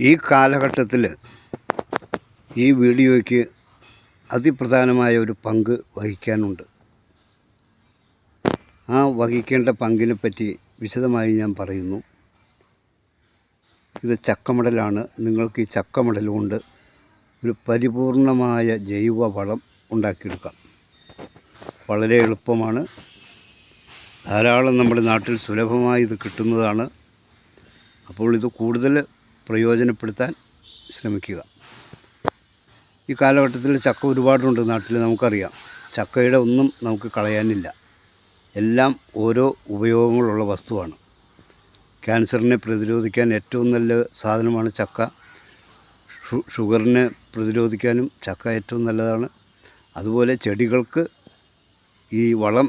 ഈ കാലഘട്ടത്തിൽ ഈ വീഡിയോയ്ക്ക് അതിപ്രധാനമായ ഒരു പങ്ക് വഹിക്കാനുണ്ട്. ആ വഹിക്കേണ്ട പങ്കിനെ പറ്റി വിശദമായി ഞാൻ പറയുന്നു. ഇത് ചക്കമടലാണ്. നിങ്ങൾക്ക് ഈ ചക്കമടൽ കൊണ്ട് ഒരു പരിപൂർണമായ ജൈവ വളം ഉണ്ടാക്കിയെടുക്കാം. വളരെ എളുപ്പമാണ്. ധാരാളം നമ്മുടെ നാട്ടിൽ സുലഭമായി ഇത് കിട്ടുന്നതാണ്. അപ്പോൾ ഇത് കൂടുതൽ പ്രയോജനപ്പെടുത്താൻ ശ്രമിക്കുക. ഈ കാലഘട്ടത്തിൽ ചക്ക ഒരുപാടുണ്ട് നാട്ടിൽ നമുക്കറിയാം. ചക്കയുടെ ഒന്നും നമുക്ക് കളയാനില്ല. എല്ലാം ഓരോ ഉപയോഗങ്ങളുള്ള വസ്തുവാണ്. ക്യാൻസറിനെ പ്രതിരോധിക്കാൻ ഏറ്റവും നല്ല സാധനമാണ് ചക്ക. ഷുഗറിനെ പ്രതിരോധിക്കാനും ചക്ക ഏറ്റവും നല്ലതാണ്. അതുപോലെ ചെടികൾക്ക് ഈ വളം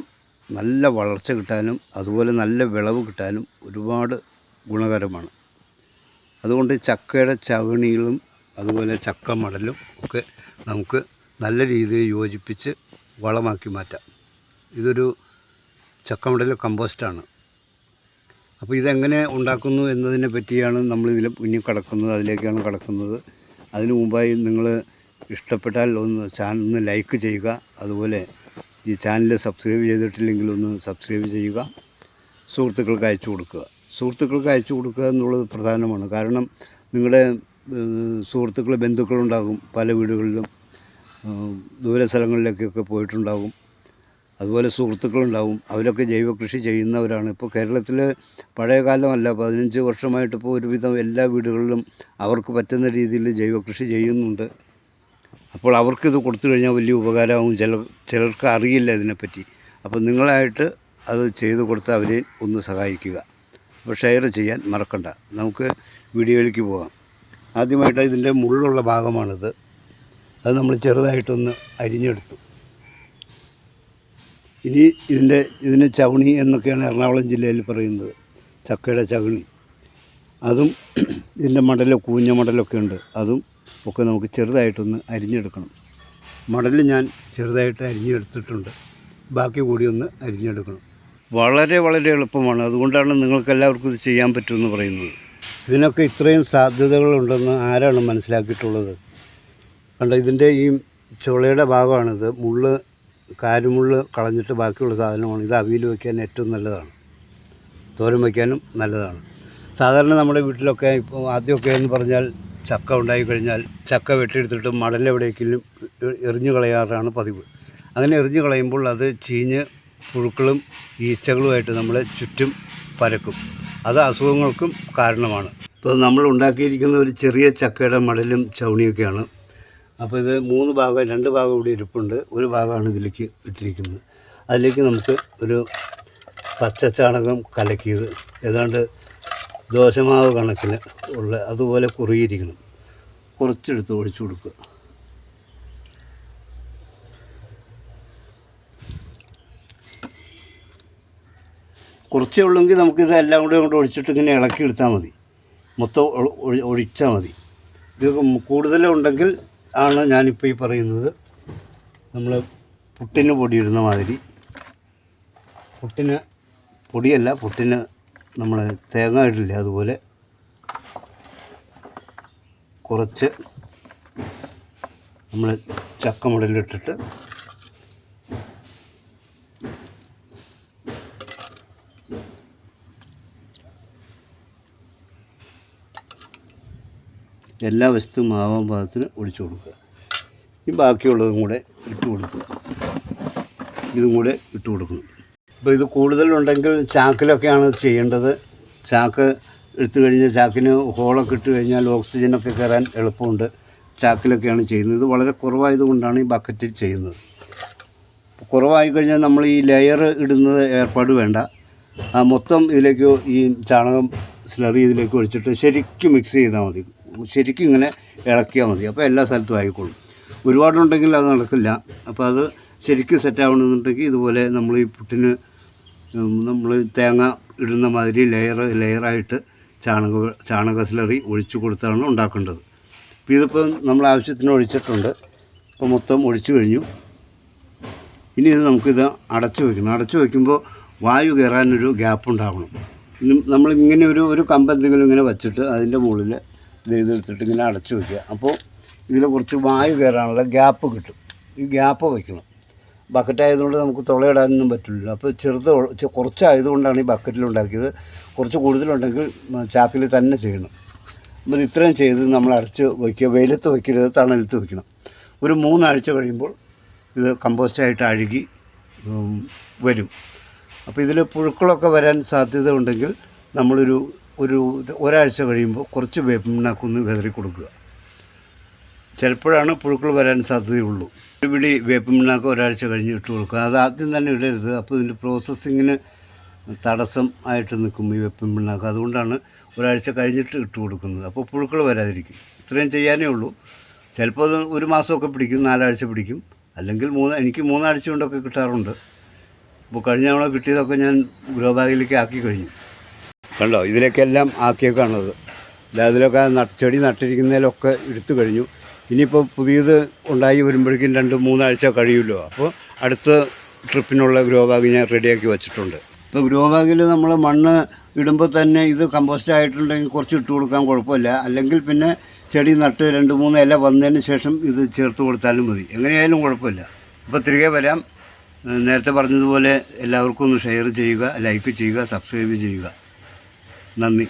നല്ല വളർച്ച കിട്ടാനും അതുപോലെ നല്ല വിളവ് കിട്ടാനും ഒരുപാട് ഗുണകരമാണ്. അതുകൊണ്ട് ചക്കയുടെ ചവണികളും അതുപോലെ ചക്ക മടലും ഒക്കെ നമുക്ക് നല്ല രീതിയിൽ യോജിപ്പിച്ച് വളമാക്കി മാറ്റാം. ഇതൊരു ചക്കമടൽ കമ്പോസ്റ്റാണ് അപ്പോൾ ഇതെങ്ങനെ ഉണ്ടാക്കുന്നു എന്നതിനെ പറ്റിയാണ് നമ്മളിതിൽ ഇനി കടക്കുന്നത് അതിലേക്കാണ് കടക്കുന്നത്. അതിനു മുമ്പായി നിങ്ങൾ ഇഷ്ടപ്പെട്ടാൽ ഒന്ന് ചാനൽ ഒന്ന് ലൈക്ക് ചെയ്യുക. അതുപോലെ ഈ ചാനൽ സബ്സ്ക്രൈബ് ചെയ്തിട്ടില്ലെങ്കിൽ ഒന്ന് സബ്സ്ക്രൈബ് ചെയ്യുക. സുഹൃത്തുക്കൾക്ക് അയച്ചു കൊടുക്കുക. സുഹൃത്തുക്കൾക്ക് അയച്ചു കൊടുക്കുക എന്നുള്ളത് പ്രധാനമാണ്. കാരണം നിങ്ങളുടെ സുഹൃത്തുക്കൾ ബന്ധുക്കളുണ്ടാകും പല വീടുകളിലും. ദൂര സ്ഥലങ്ങളിലേക്കൊക്കെ പോയിട്ടുണ്ടാകും. അതുപോലെ സുഹൃത്തുക്കളുണ്ടാവും അവരൊക്കെ ജൈവ കൃഷി ചെയ്യുന്നവരാണ്. ഇപ്പോൾ കേരളത്തിൽ പഴയ കാലമല്ല. പതിനഞ്ച് വർഷമായിട്ട് ഇപ്പോൾ ഒരുവിധം എല്ലാ വീടുകളിലും അവർക്ക് പറ്റുന്ന രീതിയിൽ ജൈവ കൃഷി ചെയ്യുന്നുണ്ട്. അപ്പോൾ അവർക്കിത് കൊടുത്തു കഴിഞ്ഞാൽ വലിയ ഉപകാരമാകും. ചില ചിലർക്ക് അറിയില്ല ഇതിനെപ്പറ്റി. അപ്പോൾ നിങ്ങളായിട്ട് അത് ചെയ്തു കൊടുത്ത് അവരെ ഒന്ന് സഹായിക്കുക. അപ്പോൾ ഷെയർ ചെയ്യാൻ മറക്കണ്ട. നമുക്ക് വീഡിയോയിലേക്ക് പോകാം. ആദ്യമായിട്ട് ഇതിന്റെ മുള്ളുള്ള ഭാഗമാണിത്. അത് നമ്മൾ ചെറുതായിട്ടൊന്ന് അരിഞ്ഞെടുത്തു. ഇനി ഇതിന്റെ ഇതിന് ചവണി എന്നൊക്കെയാണ് എറണാകുളം ജില്ലയിൽ പറയുന്നത്. ചക്കയുടെ ചവണി. അതും ഇതിന്റെ മടലോ കൂഞ്ഞ മടലൊക്കെ ഉണ്ട്. അതും ഒക്കെ നമുക്ക് ചെറുതായിട്ടൊന്ന് അരിഞ്ഞെടുക്കണം. മടൽ ഞാൻ ചെറുതായിട്ട് അരിഞ്ഞെടുത്തിട്ടുണ്ട്. ബാക്കി കൂടി ഒന്ന് അരിഞ്ഞെടുക്കണം. വളരെ വളരെ എളുപ്പമാണ്. അതുകൊണ്ടാണ് നിങ്ങൾക്ക് എല്ലാവർക്കും ഇത് ചെയ്യാൻ പറ്റുമെന്ന് പറയുന്നത്. ഇതിനൊക്കെ ഇത്രയും സാധ്യതകളുണ്ടെന്ന് ആരാണ് മനസ്സിലാക്കിയിട്ടുള്ളത്? കണ്ട ഇതിന്റെ ഈ ചുളയുടെ ഭാഗമാണിത്. മുള്ള് കാരുമുള്ള് കളഞ്ഞിട്ട് ബാക്കിയുള്ള സാധനമാണ്. ഇത് അവിയിൽ വയ്ക്കാൻ ഏറ്റവും നല്ലതാണ്. തോരൻ വയ്ക്കാനും നല്ലതാണ്. സാധാരണ നമ്മുടെ വീട്ടിലൊക്കെ ഇപ്പോൾ ആദ്യമൊക്കെ എന്ന് പറഞ്ഞാൽ ചക്ക ഉണ്ടായി കഴിഞ്ഞാൽ ചക്ക വെട്ടിയെടുത്തിട്ട് മടലെവിടെയെങ്കിലും എറിഞ്ഞു കളയാറാണ് പതിവ്. അങ്ങനെ എറിഞ്ഞു കളയുമ്പോൾ അത് ചീഞ്ഞ് പുഴുക്കളും ഈച്ചകളുമായിട്ട് നമ്മൾ ചുറ്റും പരക്കും. അത് അസുഖങ്ങൾക്കും കാരണമാണ്. ഇപ്പോൾ നമ്മൾ ഉണ്ടാക്കിയിരിക്കുന്ന ഒരു ചെറിയ ചക്കയുടെ മടലും ചവണിയൊക്കെയാണ്. അപ്പോൾ ഇത് മൂന്ന് ഭാഗം രണ്ട് ഭാഗം കൂടി ഇരിപ്പുണ്ട്. ഒരു ഭാഗമാണ് ഇതിലേക്ക് ഇട്ടിരിക്കുന്നത്. അതിലേക്ക് നമുക്ക് ഒരു പച്ചച്ചാണകം കലക്കിയത്. ഏതാണ്ട് ദോശമാവ് കണക്കിന് ഉള്ള അതുപോലെ കുറുകിയിരിക്കണം. കുറച്ചെടുത്ത് ഒഴിച്ചു കൊടുക്കുക. കുറച്ചേ ഉള്ളെങ്കിൽ നമുക്കിത് എല്ലാം കൂടെ കൊണ്ട് ഒഴിച്ചിട്ട് ഇങ്ങനെ ഇളക്കി എടുത്താൽ മതി. മൊത്തം ഒഴിച്ചാൽ മതി. ഇത് കൂടുതലുണ്ടെങ്കിൽ ആണ് ഞാനിപ്പോൾ ഈ പറയുന്നത്. നമ്മൾ പുട്ടിന് പൊടിയിടുന്ന മാതിരി. പുട്ടിന് പൊടിയല്ല പുട്ടിന് നമ്മൾ തേങ്ങ ഇടില്ല അതുപോലെ. കുറച്ച് നമ്മൾ ചക്കമുടലിട്ടിട്ട് എല്ലാ വശത്തും ആവാൻ പാകത്തിന് ഒഴിച്ചു കൊടുക്കുക. ഈ ബാക്കിയുള്ളതും കൂടെ ഇട്ട് കൊടുക്കുക. ഇതും കൂടെ ഇട്ട് കൊടുക്കണം. ഇപ്പോൾ ഇത് കൂടുതലുണ്ടെങ്കിൽ ചാക്കിലൊക്കെയാണ് ചെയ്യേണ്ടത്. ചാക്ക് എടുത്തു കഴിഞ്ഞാൽ ചാക്കിന് ഹോളൊക്കെ ഇട്ട് കഴിഞ്ഞാൽ ഓക്സിജനൊക്കെ കയറാൻ എളുപ്പമുണ്ട്. ചാക്കിലൊക്കെയാണ് ചെയ്യുന്നത്. ഇത് വളരെ കുറവായതുകൊണ്ടാണ് ഈ ബക്കറ്റിൽ ചെയ്യുന്നത്. കുറവായി കഴിഞ്ഞാൽ നമ്മൾ ഈ ലെയർ ഇടുന്നത് ഏർപ്പാട് വേണ്ട. മൊത്തം ഇതിലേക്ക് ഈ ചാണകം സ്ലറി ഇതിലേക്ക് ഒഴിച്ചിട്ട് ശരിക്കും മിക്സ് ചെയ്താൽ മതി. ശരിക്കും ഇങ്ങനെ ഇളക്കിയാൽ മതി. അപ്പോൾ എല്ലാ സ്ഥലത്തും ആയിക്കോളും. ഒരുപാടുണ്ടെങ്കിൽ അത് നടക്കില്ല. അപ്പോൾ അത് ശരിക്കും സെറ്റ് ആവണമെന്നുണ്ടെങ്കിൽ ഇതുപോലെ നമ്മൾ ഈ പുട്ടിന് നമ്മൾ തേങ്ങ ഇടുന്ന മാതിരി ലെയർ ലെയറായിട്ട് ചാണക ചാണക സ്ലറി ഒഴിച്ചു കൊടുത്താണ് ഉണ്ടാക്കേണ്ടത്. അപ്പോൾ ഇതിപ്പോൾ നമ്മൾ ആവശ്യത്തിന് ഒഴിച്ചിട്ടുണ്ട്. ഇപ്പോൾ മൊത്തം ഒഴിച്ചു കഴിഞ്ഞു. ഇനി ഇത് നമുക്കിത് അടച്ചു വയ്ക്കണം അടച്ചു വയ്ക്കുമ്പോൾ വായു കയറാനൊരു ഗ്യാപ്പ് നമ്മൾ ഇങ്ങനെ ഒരു ഒരു കമ്പ് എന്തെങ്കിലും ഇങ്ങനെ വച്ചിട്ട് അതിന്റെ മുകളിൽ ഇതെടുത്തിട്ട് ഇങ്ങനെ അടച്ചു വയ്ക്കുക അപ്പോൾ ഇതിൽ കുറച്ച് വായു കയറാനുള്ള ഗ്യാപ്പ് കിട്ടും. ഈ ഗ്യാപ്പ് വയ്ക്കണം. ബക്കറ്റ് ആയതുകൊണ്ട് നമുക്ക് തുളയിടാനൊന്നും പറ്റില്ല. അപ്പോൾ ചെറുത് കുറച്ചായതുകൊണ്ടാണ് ഈ ബക്കറ്റിൽ ഉണ്ടാക്കിയത്. കുറച്ച് കൂടുതലുണ്ടെങ്കിൽ ചാക്കിൽ തന്നെ ചെയ്യണം. അപ്പോൾ ഇത് ഇത്രയും ചെയ്ത് നമ്മൾ അടച്ച് വയ്ക്കുക. വെയിലത്ത് വയ്ക്കരുത് തണലത്ത് വയ്ക്കണം. ഒരു മൂന്നാഴ്ച കഴിയുമ്പോൾ ഇത് കമ്പോസ്റ്റായിട്ട് അഴുകി വരും. അപ്പോൾ ഇതിൽ പുഴുക്കളൊക്കെ വരാൻ സാധ്യത ഉണ്ടെങ്കിൽ നമ്മളൊരു ഒരു ഒരാഴ്ച കഴിയുമ്പോൾ കുറച്ച് വേപ്പിനാക്കൊന്ന് വിതറി കൊടുക്കുക. ചിലപ്പോഴാണ് പുഴുക്കൾ വരാൻ സാധ്യതയുള്ളൂ. ഒരു പിടി വേപ്പിൻ പിണ്ണാക്ക് ഒരാഴ്ച കഴിഞ്ഞ് ഇട്ട് കൊടുക്കുക. അത് ആദ്യം തന്നെ ഇടരുത്. അപ്പോൾ ഇതിന്റെ പ്രോസസ്സിങ്ങിന് തടസ്സം ആയിട്ട് നിൽക്കും ഈ വെപ്പം പിണ്ണാക്ക് അതുകൊണ്ടാണ് ഒരാഴ്ച കഴിഞ്ഞിട്ട് ഇട്ട് കൊടുക്കുന്നത്. അപ്പോൾ പുഴുക്കൾ വരാതിരിക്കും. ഇത്രയും ചെയ്യാനേ ഉള്ളൂ. ചിലപ്പോൾ അത് ഒരു മാസമൊക്കെ പിടിക്കും നാലാഴ്ച പിടിക്കും. അല്ലെങ്കിൽ മൂന്ന് എനിക്ക് മൂന്നാഴ്ച കൊണ്ടൊക്കെ കിട്ടാറുണ്ട്. അപ്പോൾ കഴിഞ്ഞ തവണ കിട്ടിയതൊക്കെ ഞാൻ ഗ്രോ ബാഗിലേക്ക് ആക്കി കഴിഞ്ഞു. കണ്ടോ? ഇതിലൊക്കെ എല്ലാം ആക്കിയേക്കാണത് അതിലൊക്കെ ചെടി നട്ടിരിക്കുന്നതിലൊക്കെ എടുത്തു കഴിഞ്ഞു. ഇനിയിപ്പോൾ പുതിയത് ഉണ്ടായി വരുമ്പോഴേക്കും രണ്ട് മൂന്നാഴ്ച കഴിയുമല്ലോ. അപ്പോൾ അടുത്ത ട്രിപ്പിനുള്ള ഗ്രോ ബാഗ് ഞാൻ റെഡിയാക്കി വെച്ചിട്ടുണ്ട്. ഇപ്പോൾ ഗ്രോ ബാഗിൽ നമ്മൾ മണ്ണ് ഇടുമ്പോൾ തന്നെ ഇത് കമ്പോസ്റ്റ് ആയിട്ടുണ്ടെങ്കിൽ കുറച്ച് ഇട്ട് കൊടുക്കാൻ കുഴപ്പമില്ല. അല്ലെങ്കിൽ പിന്നെ ചെടി നട്ട് രണ്ട് മൂന്ന് ഇല വന്നതിന് ശേഷം ഇത് ചേർത്ത് കൊടുത്താലും മതി. എങ്ങനെയായാലും കുഴപ്പമില്ല. അപ്പോൾ തിരികെ വരാം. നേരത്തെ പറഞ്ഞതുപോലെ എല്ലാവർക്കും ഒന്ന് ഷെയർ ചെയ്യുക ലൈക്ക് ചെയ്യുക സബ്സ്ക്രൈബ് ചെയ്യുക. നന്ദി.